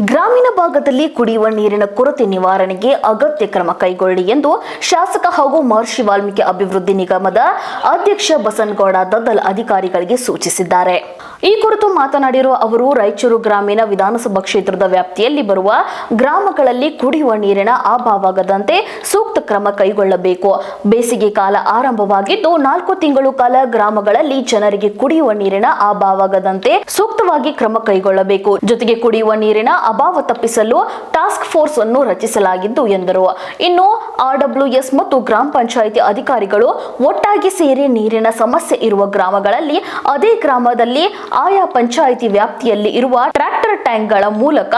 ಗ್ರಾಮೀಣ ಭಾಗದಲ್ಲಿ ಕುಡಿಯುವ ನೀರಿನ ಕೊರತೆ ನಿವಾರಣೆಗೆ ಅಗತ್ಯ ಕ್ರಮ ಕೈಗೊಳ್ಳಿ ಎಂದು ಶಾಸಕ ಹಾಗೂ ಮಹರ್ಷಿ ವಾಲ್ಮೀಕಿ ಅಭಿವೃದ್ಧಿ ನಿಗಮದ ಅಧ್ಯಕ್ಷ ಬಸನ್ಗೌಡ ದದ್ದಲ್ ಅಧಿಕಾರಿಗಳಿಗೆ ಸೂಚಿಸಿದ್ದಾರೆ. ಈ ಕುರಿತು ಮಾತನಾಡಿರುವ ಅವರು, ರಾಯಚೂರು ಗ್ರಾಮೀಣ ವಿಧಾನಸಭಾ ಕ್ಷೇತ್ರದ ವ್ಯಾಪ್ತಿಯಲ್ಲಿ ಬರುವ ಗ್ರಾಮಗಳಲ್ಲಿ ಕುಡಿಯುವ ನೀರಿನ ಅಭಾವವಾಗದಂತೆ ಸೂಕ್ತ ಕ್ರಮ ಕೈಗೊಳ್ಳಬೇಕು. ಬೇಸಿಗೆ ಕಾಲ ಆರಂಭವಾಗಿದ್ದು, ನಾಲ್ಕು ತಿಂಗಳು ಕಾಲ ಗ್ರಾಮಗಳಲ್ಲಿ ಜನರಿಗೆ ಕುಡಿಯುವ ನೀರಿನ ಅಭಾವವಾಗದಂತೆ ಸೂಕ್ತವಾಗಿ ಕ್ರಮ ಕೈಗೊಳ್ಳಬೇಕು. ಜೊತೆಗೆ ಕುಡಿಯುವ ನೀರಿನ ಅಭಾವ ತಪ್ಪಿಸಲು ಟಾಸ್ಕ್ ಫೋರ್ಸ್ ಅನ್ನು ರಚಿಸಲಾಗಿದ್ದು ಎಂದರು. ಇನ್ನು ಆರ್ಡಬ್ಲ್ಯೂಎಸ್ ಮತ್ತು ಗ್ರಾಮ ಪಂಚಾಯಿತಿ ಅಧಿಕಾರಿಗಳು ಒಟ್ಟಾಗಿ ಸೇರಿ ನೀರಿನ ಸಮಸ್ಯೆ ಇರುವ ಗ್ರಾಮಗಳಲ್ಲಿ, ಅದೇ ಗ್ರಾಮದಲ್ಲಿ ಆಯಾ ಪಂಚಾಯಿತಿ ವ್ಯಾಪ್ತಿಯಲ್ಲಿ ಇರುವ ಟ್ರ್ಯಾಕ್ಟರ್ ಟ್ಯಾಂಕ್ಗಳ ಮೂಲಕ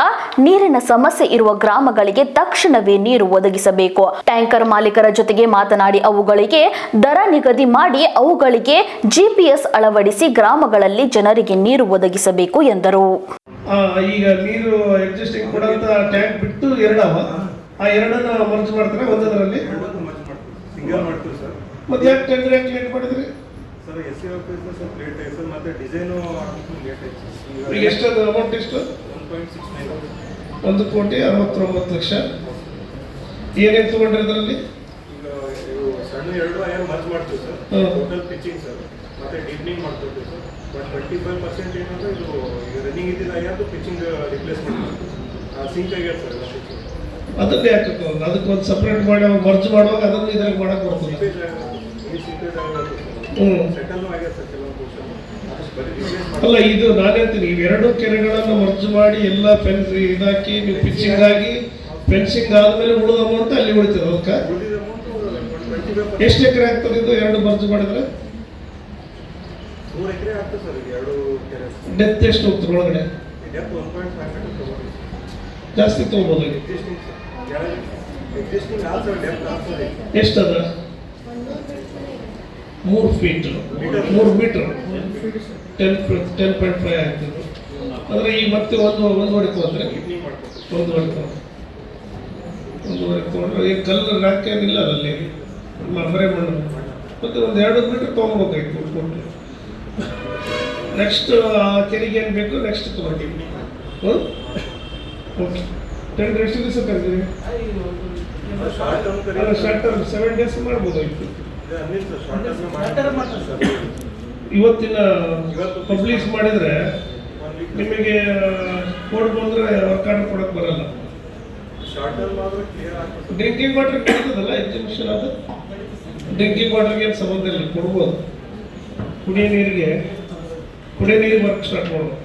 ನೀರಿನ ಸಮಸ್ಯೆ ಇರುವ ಗ್ರಾಮಗಳಿಗೆ ತಕ್ಷಣವೇ ನೀರು ಒದಗಿಸಬೇಕು. ಟ್ಯಾಂಕರ್ ಮಾಲೀಕರ ಜೊತೆಗೆ ಮಾತನಾಡಿ ಅವುಗಳಿಗೆ ದರ ನಿಗದಿ ಮಾಡಿ ಅವುಗಳಿಗೆ ಜಿಪಿಎಸ್ ಅಳವಡಿಸಿ ಗ್ರಾಮಗಳಲ್ಲಿ ಜನರಿಗೆ ನೀರು ಒದಗಿಸಬೇಕು ಎಂದರು. ಈಗ ನೀರು ಎಕ್ಸಿಸ್ಟಿಂಗ್ ಕೊಡೋಂಥ ಟ್ಯಾಂಕ್ ಬಿಟ್ಟು ಎರಡವ. ಆ ಎರಡನ್ನ ಮರ್ಜ್ ಮಾಡ್ತಾರೆ? ಒಂದರಲ್ಲಿ ಸಿಂಗಲ್ ಮಾಡ್ತೀವಿ. ಸರ್ ಮತ್ತೆ ಯಾಕೆ ಟೆಂಡರ್ ಯಾಕೆ ಲೇಟ್ ಮಾಡಿದ್ರಿ? ಸರ್ ಎಸ್ ಸಿ ಸ್ವಲ್ಪ ಲೇಟ್ ಆಯ್ತು ಸರ್ ಮತ್ತೆ ಡಿಸೈನು ಲೇಟ್ ಆಯ್ತು ಈಗ ಎಷ್ಟದು? ಅಮೌಂಟ್ ಎಷ್ಟು? ಒನ್ ಪಾಯಿಂಟ್ ಸಿಕ್ಸ್ ನೈನ್ ಒಂದು ಕೋಟಿ ಅರವತ್ತೊಂಬತ್ತು ಲಕ್ಷ. ಏನೇನು ತಗೊಂಡ್ರಿ ಅದರಲ್ಲಿ? ಸಣ್ಣ ಎರಡು ಐಆರ್ ಮರ್ಜ್ ಮಾಡ್ತೀವಿ ಸರ್. Total pitching sir. ಮತ್ತೆ ಡೀಪ್ನಿಂಗ್ ಮಾಡ್ತೀವಿ sir. But twenty five percent ಏನಂದ್ರೆ ಇದು ರನ್ನಿಂಗ್ ಇದ್ದಿಲ್ಲ ಯಾವುದು ಪಿಚಿಂಗ್ ರಿಪ್ಲೇಸ್ಮೆಂಟ್ ಸಿಂಕ್ ಆಗ್ಯಾರ ಸರ್ ಅದನ್ನೇ. ಯಾಕೆ ಅದಕ್ಕೆ ಒಂದು ಸಪ್ರೇಟ್ ಮಾಡಿ ಮರ್ಜ್ ಮಾಡುವಾಗ ಅದನ್ನು ಇದ್ರಾಗ ಮಾಡಕ್ಕೆ ಬರ್ತದೆ. ಅಲ್ಲ ಇದು ನಾನು ಹೇಳ್ತೀನಿ ಇವೆರಡು ಕೆರೆಗಳನ್ನು ಮರ್ಜ್ ಮಾಡಿ ಎಲ್ಲ ಫೆನ್ಸ್ ಇದಾಕಿ ನೀವು ಪಿಚ್ಚಿಂಗ್ ಆಗಿ ಫೆನ್ಸಿಂಗ್ ಆದ್ಮೇಲೆ ಉಳಿದ ಅಮೌಂಟ್ ಅಲ್ಲಿ ಉಳಿತದೆ ಅದಕ್ಕೆ ಉಳಿದ ಅಮೌಂಟ್ ಟ್ವೆಂಟಿ ಫೈವ್ ಎಷ್ಟು ಎಕರೆ ಆಗ್ತದೆ ಇದು? ಎರಡು ಮರ್ಜು ಮಾಡಿದ್ರೆ? ಡೆತ್ ಎಷ್ಟು ಹೋಗ್ತದೆ ಒಳಗಡೆ? ಜಾಸ್ತಿ ತೊಗೊಬೋದು ಆಗ್ತದೆ. ಎಷ್ಟದ? ಮೂರು ಫೀಟ್ ಮೂರು metre ten ten point five ಆಗ್ತದೆ. ಅಂದರೆ ಈ ಮತ್ತೆ ಒಂದು ಒಂದು ತೊಗೊಂಡ್ರೆ? ಹೋದ್ರೆ ಒಂದು ಒಂದುವರೆ ಒಂದು ಒಂದುವರೆ ತಗೊಂಡ್ರೆ ಈಗ ಕಲ್ಲು ರಾಕೇನಿಲ್ಲ ಅದಲ್ಲಿ ಮರೆ ಮಣ್ಣು ಮತ್ತು ಒಂದು ಎರಡು ಮೀಟರ್ ತೊಗೊಬೇಕಾಯ್ತು ಕೊಟ್ಟು. ನೆಕ್ಸ್ಟ್ ಆ ಕೆರೆಗೆ ಏನು ಬೇಕು ನೆಕ್ಸ್ಟ್ ತೊಗೊಂಡಿವಿ ಹ್ಞೂ ಓಕೆ ಟೆನ್ ಎಷ್ಟು ದಿವಸ ಕರೆದಿರಿ. ಅಲ್ಲ ಶಾರ್ಟ್ ಟರ್ಮ್ ಸೆವೆನ್ ಡೇಸ್ ಮಾಡ್ಬೋದಾಗಿತ್ತು ಇವತ್ತಿನ ಇವತ್ತು ಪಬ್ಲಿಷ್ ಮಾಡಿದ್ರೆ ನಿಮಗೆ ಕೋಡ್ ಬಂದ್ರೆ ವರ್ಕ್ ಆರ್ಡರ್ ಕೊಡಕ್ ಬರಲ್ಲ ಶಾರ್ಟ್ ಟರ್ಮ್ ಆದ್ರೆ ಕ್ಲಿಯರ್ ಆಗ್ತದೆ ಡ್ರಿಂಕಿಂಗ್ ವಾಟರ್ ಕೊಡ್ತದಲ್ಲ ಎಕ್ಸಿಬಿಷನ್ ಅದು. ಡ್ರಿಂಕಿಂಗ್ ವಾಟರ್ಗೆ ಏನು ಸಂಬಂಧ ಇಲ್ಲ, ಕೊಡ್ಬೋದು. ಕುಡಿಯೋ ನೀರಿಗೆ, ಕುಡಿಯೋ ನೀರು ವರ್ಕ್ ಸ್ಟಾರ್ಟ್ ಮಾಡ್ಬೋದು.